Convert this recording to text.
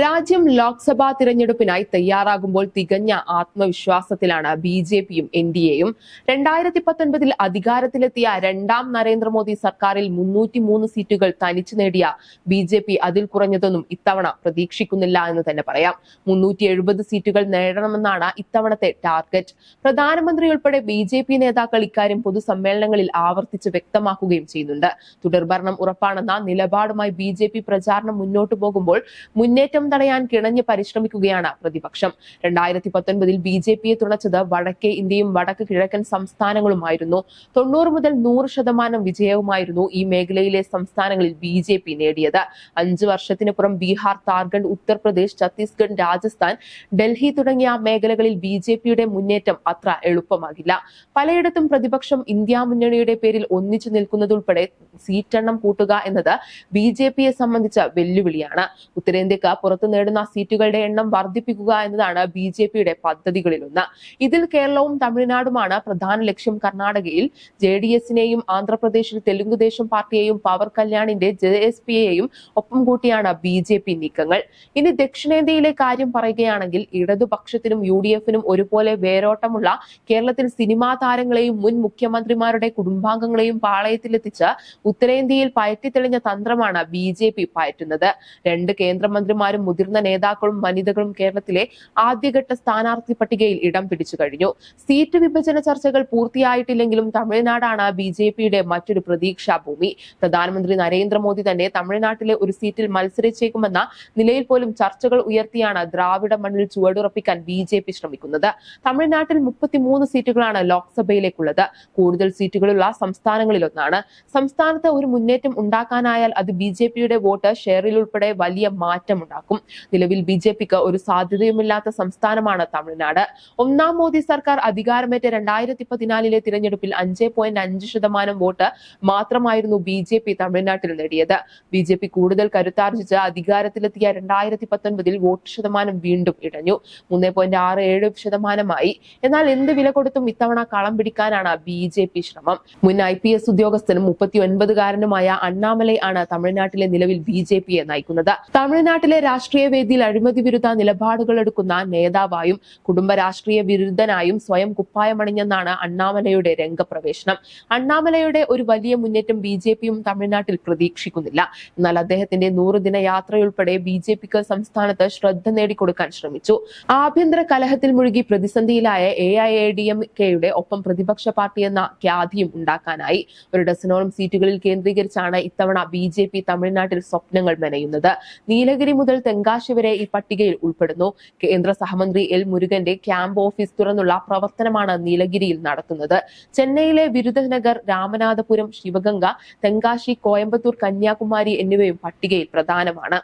രാജ്യം ലോക്സഭാ തിരഞ്ഞെടുപ്പിനായി തയ്യാറാകുമ്പോൾ തികഞ്ഞ ആത്മവിശ്വാസത്തിലാണ് ബി ജെ പിയും എൻ ഡി എയും. രണ്ടായിരത്തി പത്തൊൻപതിൽ അധികാരത്തിലെത്തിയ രണ്ടാം നരേന്ദ്രമോദി സർക്കാരിൽ മുന്നൂറ്റി മൂന്ന് സീറ്റുകൾ തനിച്ചു നേടിയ ബി ജെ പി അതിൽ കുറഞ്ഞതൊന്നും ഇത്തവണ പ്രതീക്ഷിക്കുന്നില്ല എന്ന് തന്നെ പറയാം. മുന്നൂറ്റി എഴുപത് സീറ്റുകൾ നേടണമെന്നാണ് ഇത്തവണത്തെ ടാർഗറ്റ്. പ്രധാനമന്ത്രി ഉൾപ്പെടെ ബി ജെ പി നേതാക്കൾ ഇക്കാര്യം പൊതുസമ്മേളനങ്ങളിൽ ആവർത്തിച്ച് വ്യക്തമാക്കുകയും ചെയ്യുന്നുണ്ട്. തുടർഭരണം ഉറപ്പാണെന്ന നിലപാടുമായി ബി ജെ പി പ്രചാരണം മുന്നോട്ടു പോകുമ്പോൾ മുന്നേറ്റം തടയാൻ കിണഞ്ഞ് പരിശ്രമിക്കുകയാണ് പ്രതിപക്ഷം. രണ്ടായിരത്തി പത്തൊൻപതിൽ ബി ജെ പിയെ തുണച്ചത് വടക്കേ ഇന്ത്യയും വടക്ക് കിഴക്കൻ സംസ്ഥാനങ്ങളുമായിരുന്നു. തൊണ്ണൂറ് മുതൽ നൂറ് ശതമാനം വിജയവുമായിരുന്നു ഈ മേഖലയിലെ സംസ്ഥാനങ്ങളിൽ ബി ജെ പി നേടിയത്. അഞ്ച് വർഷത്തിനപ്പുറം ബീഹാർ ജാർഖണ്ഡ് ഉത്തർപ്രദേശ് ഛത്തീസ്ഗഡ് രാജസ്ഥാൻ ഡൽഹി തുടങ്ങിയ മേഖലകളിൽ ബി ജെ പിയുടെ മുന്നേറ്റം അത്ര എളുപ്പമാകില്ല. പലയിടത്തും പ്രതിപക്ഷം ഇന്ത്യ മുന്നണിയുടെ പേരിൽ ഒന്നിച്ചു നിൽക്കുന്നതുൾപ്പെടെ സീറ്റെണ്ണം കൂട്ടുക എന്നത് ബി ജെ പിയെ സംബന്ധിച്ച വെല്ലുവിളിയാണ്. ഉത്തരേന്ത്യക്ക് പുറത്തു നേടുന്ന സീറ്റുകളുടെ എണ്ണം വർദ്ധിപ്പിക്കുക എന്നതാണ് ബി ജെ പിയുടെ പദ്ധതികളിലൊന്ന്. ഇതിൽ കേരളവും തമിഴ്നാടുമാണ് പ്രധാന ലക്ഷ്യം. കർണാടകയിൽ ജെ ഡി എസിനെയും ആന്ധ്രാപ്രദേശിൽ തെലുങ്കുദേശം പാർട്ടിയെയും പവർ കല്യാണിന്റെ ജെ എസ് പിയെയും ഒപ്പം കൂട്ടിയാണ് ബി ജെ പി നീക്കങ്ങൾ. ഇനി ദക്ഷിണേന്ത്യയിലെ കാര്യം പറയുകയാണെങ്കിൽ ഇടതുപക്ഷത്തിനും യു ഡി എഫിനും ഒരുപോലെ വേരോട്ടമുള്ള കേരളത്തിൽ സിനിമാ താരങ്ങളെയും മുൻ മുഖ്യമന്ത്രിമാരുടെ കുടുംബാംഗങ്ങളെയും പാളയത്തിലെത്തിച്ച് ഉത്തരേന്ത്യയിൽ പയറ്റിത്തെളിഞ്ഞ തന്ത്രമാണ് ബി ജെ പി പയറ്റുന്നത്. രണ്ട് കേന്ദ്രമന്ത്രിമാരും മുതിർന്ന നേതാക്കളും വനിതകളും കേരളത്തിലെ ആദ്യഘട്ട സ്ഥാനാർത്ഥി പട്ടികയിൽ ഇടം പിടിച്ചു കഴിഞ്ഞു. സീറ്റ് വിഭജന ചർച്ചകൾ പൂർത്തിയായിട്ടില്ലെങ്കിലും തമിഴ്നാടാണ് ബി ജെ പിയുടെ മറ്റൊരു പ്രതീക്ഷാ ഭൂമി. പ്രധാനമന്ത്രി നരേന്ദ്രമോദി തന്നെ തമിഴ്നാട്ടിലെ ഒരു സീറ്റിൽ മത്സരിച്ചേക്കുമെന്ന നിലയിൽ പോലും ചർച്ചകൾ ഉയർത്തിയാണ് ദ്രാവിഡ മണ്ണിൽ ചുവടുറപ്പിക്കാൻ ബി ജെ പി ശ്രമിക്കുന്നത്. തമിഴ്നാട്ടിൽ മുപ്പത്തിമൂന്ന് സീറ്റുകളാണ് ലോക്സഭയിലേക്കുള്ളത്. കൂടുതൽ സീറ്റുകളുള്ള സംസ്ഥാനങ്ങളിലൊന്നാണ്. സംസ്ഥാനത്ത് ഒരു മുന്നേറ്റം ഉണ്ടാക്കാനായാൽ അത് ബി ജെ പിയുടെ വോട്ട് ഷെയറിൽ ഉൾപ്പെടെ വലിയ മാറ്റമുണ്ടാക്കും. നിലവിൽ ബി ജെ പിക്ക് ഒരു സാധ്യതയുമില്ലാത്ത സംസ്ഥാനമാണ് തമിഴ്നാട്. ഒന്നാം മോദി സർക്കാർ അധികാരമേറ്റ രണ്ടായിരത്തി പതിനാലിലെ തിരഞ്ഞെടുപ്പിൽ അഞ്ച് പോയിന്റ് അഞ്ച് ശതമാനം വോട്ട് മാത്രമായിരുന്നു ബി ജെ പി തമിഴ്നാട്ടിൽ നേടിയത്. ബി ജെ പി കൂടുതൽ കരുത്താർജിച്ച് അധികാരത്തിലെത്തിയ രണ്ടായിരത്തി പത്തൊൻപതിൽ വോട്ട് ശതമാനം വീണ്ടും ഇടഞ്ഞു. മൂന്ന് പോയിന്റ് ആറ് ഏഴ് ശതമാനമായി. എന്നാൽ എന്ത് വില കൊടുത്തും ഇത്തവണ കളം പിടിക്കാനാണ് ബി ജെ പി ശ്രമം. മുൻ ഐ പി എസ് ഉദ്യോഗസ്ഥനും മുപ്പത്തി ഒൻപതുകാരനുമായ അണ്ണാമലൈ ആണ് തമിഴ്നാട്ടിലെ നിലവിൽ ബി ജെ പിയെ നയിക്കുന്നത്. തമിഴ്നാട്ടിലെ രാഷ്ട്രീയ വേദിയിൽ അഴിമതി വിരുദ്ധ നിലപാടുകൾ എടുക്കുന്ന നേതാവായും കുടുംബ രാഷ്ട്രീയ വിരുദ്ധനായും സ്വയം കുപ്പായമണിഞ്ഞെന്നാണ് അണ്ണാമലയുടെ രംഗപ്രവേശനം. അണ്ണാമലയുടെ ഒരു വലിയ മുന്നേറ്റം ബി ജെ പിയും തമിഴ്നാട്ടിൽ പ്രതീക്ഷിക്കുന്നില്ല. എന്നാൽ അദ്ദേഹത്തിന്റെ നൂറുദിന യാത്രയുൾപ്പെടെ ബി ജെ പിക്ക് സംസ്ഥാനത്ത് ശ്രദ്ധ നേടിക്കൊടുക്കാൻ ശ്രമിച്ചു. ആഭ്യന്തര കലഹത്തിൽ മുഴുകി പ്രതിസന്ധിയിലായ A I A D M കെയുടെ ഒപ്പം പ്രതിപക്ഷ പാർട്ടി എന്ന ഖ്യാതിയും ഉണ്ടാക്കാനായി. ഒരു ഡസനോളം സീറ്റുകളിൽ കേന്ദ്രീകരിച്ചാണ് ഇത്തവണ ബി ജെ പി തമിഴ്നാട്ടിൽ സ്വപ്നങ്ങൾ മെനയുന്നത്. നീലഗിരി മുതൽ തെങ്കാശി വരെ ഈ പട്ടികയിൽ ഉൾപ്പെടുന്നു. കേന്ദ്ര സഹമന്ത്രി എൽ മുരുകന്റെ ക്യാമ്പ് ഓഫീസ് തുറന്നുള്ള പ്രവർത്തനമാണ് നീലഗിരിയിൽ നടക്കുന്നത്. ചെന്നൈയിലെ വിരുദ്ധനഗർ രാമനാഥപുരം ശിവഗംഗ തെങ്കാശി കോയമ്പത്തൂർ കന്യാകുമാരി എന്നിവയും പട്ടികയിൽ പ്രധാനമാണ്.